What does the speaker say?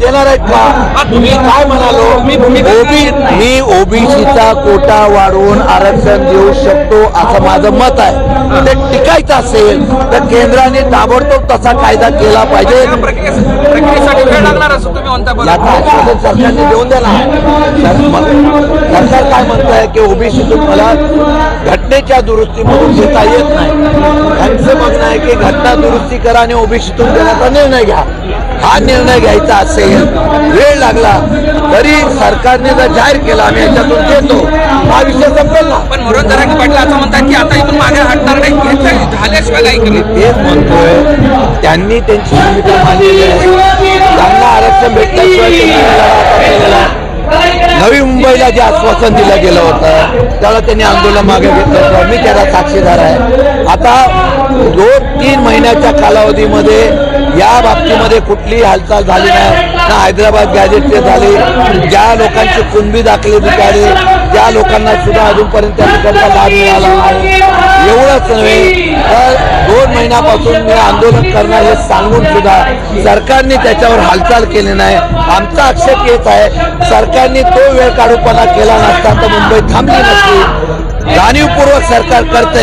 देणार आहेत का? मी काय म्हणालो? मी ओबी मी ओबीसीचा कोटा वाढवून आरक्षण देऊ शकतो असं माझं मत आहे. ते टिकायचं असेल तर केंद्राने ताबडतोब तसा कायदा केला पाहिजे. तुम्ही याचं आश्वासन सरकारने देऊन द्या ना सरकार काय म्हणत आहे की ओबीसीतून मला घटनेच्या दुरुस्तीमधून घेता येत नाही. त्यांचं म्हणणं आहे की घटना दुरुस्ती करा आणि ओबीसीतून देण्याचा निर्णय घ्या. हा निर्णय घ्यायचा असेल वेळ लागला तरी सरकारने जर जाहीर केला आम्ही याच्यातून देतो हा विषय संपेल. ना पण मनोज जरांगे पाटील असं म्हणतात की आता इथून मागे हटणार नाही झाल्याशिवाय काही करेल तेच म्हणतोय. त्यांनी त्यांची भूमिका मांडलेली आहे. त्यांना आरक्षण भेटल्याशिवाय. नवी मुंबईला जे आश्वासन दिलं गेलं होतं त्याला त्यांनी आंदोलन मागे घेतलं होतं. मी त्याला साक्षीदार आहे. आता दोन तीन महिन्याच्या कालावधीमध्ये या बाबतीमध्ये कुठलीही हालचाल झाली नाही. ना हैदराबाद गॅजेटचे झाले ज्या लोकांची कुणबी दाखले निघाले त्या लोकांना सुद्धा अजूनपर्यंत त्या ठिकाणचा लाभ मिळाला नाही. एवढंच नव्हे तर दोन महिन्यापासून मी आंदोलन करणार हे सांगून सुद्धा सरकारने त्याच्यावर हालचाल केली नाही. आमचा आक्षेप येत आहे सरकारने तो वेळ काढूपणा केला नसता तर मुंबई थांबली नसती. जाणीवपूर्वक सरकार करते